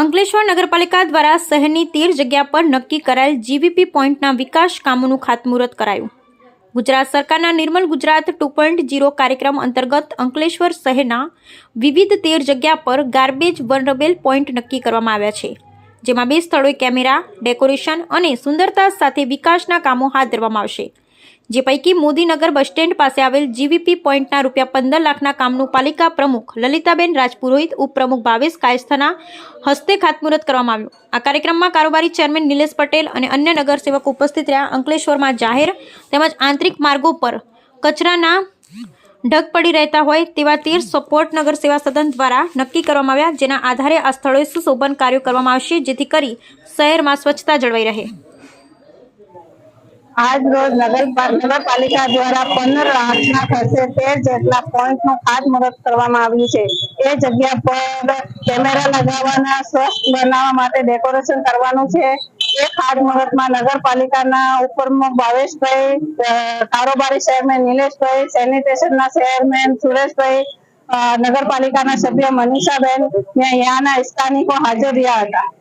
અંકલેશ્વર નગરપાલિકા દ્વારા શહેરની તેર જગ્યા પર નક્કી કરાયેલ જીવીપી પોઈન્ટના વિકાસ કામોનું ખાતમુહૂર્ત કરાયું. ગુજરાત સરકારના Nirmal Gujarat two point zero કાર્યક્રમ અંતર્ગત અંકલેશ્વર શહેરના વિવિધ તેર જગ્યા પર ગાર્બેજ વનરેબલ પોઈન્ટ નક્કી કરવામાં આવ્યા છે, જેમાં બે સ્થળોએ કેમેરા, ડેકોરેશન અને સુંદરતા સાથે વિકાસના કામો હાથ ધરવામાં આવશે. જે પૈકી મોદીનગર બસ સ્ટેન્ડ પાસે આવેલ જીવીપી પોઈન્ટના રૂપિયા પંદર લાખના કામનું પાલિકા પ્રમુખ લલિતાબેન રાજપુરોહિત, ઉપપ્રમુખ ભાવેશ કાયસ્થાના હસ્તે ખાતમુહૂર્ત કરવામાં આવ્યું. આ કાર્યક્રમમાં કારોબારી ચેરમેન નિલેશ પટેલ અને અન્ય નગરસેવક ઉપસ્થિત રહ્યા. અંકલેશ્વરમાં જાહેર તેમજ આંતરિક માર્ગો પર કચરાના ઢગ પડી રહેતા હોય તેવા તીર સપોર્ટ નગર સેવા સદન દ્વારા નક્કી કરવામાં આવ્યા, જેના આધારે આ સ્થળોએ સુશોભન કાર્યો કરવામાં આવશે, જેથી કરી શહેરમાં સ્વચ્છતા જળવાઈ રહે. આજ રોજ નગરપા- નગરપાલિકા દ્વારા પંદર લાખના ખર્ચે તેર જેટલા પોઈન્ટનું ખાતમુહૂર્ત કરવામાં આવ્યું છે. એ જગ્યા પર કેમેરા લગાવવાના, સ્વસ્થ બનાવવા માટે ડેકોરેશન કરવાનું છે. એ ખાતમુહૂર્તમાં નગરપાલિકાના ઉપપ્રમુખ ભાવેશભાઈ કારોબારી ચેરમેન નિલેશભાઈ, સેનિટેશનના ચેરમેન સુરેશભાઈ નગરપાલિકાના સભ્ય મનીષાબેન ને અહીંયાના સ્થાનિકો હાજર રહ્યા હતા.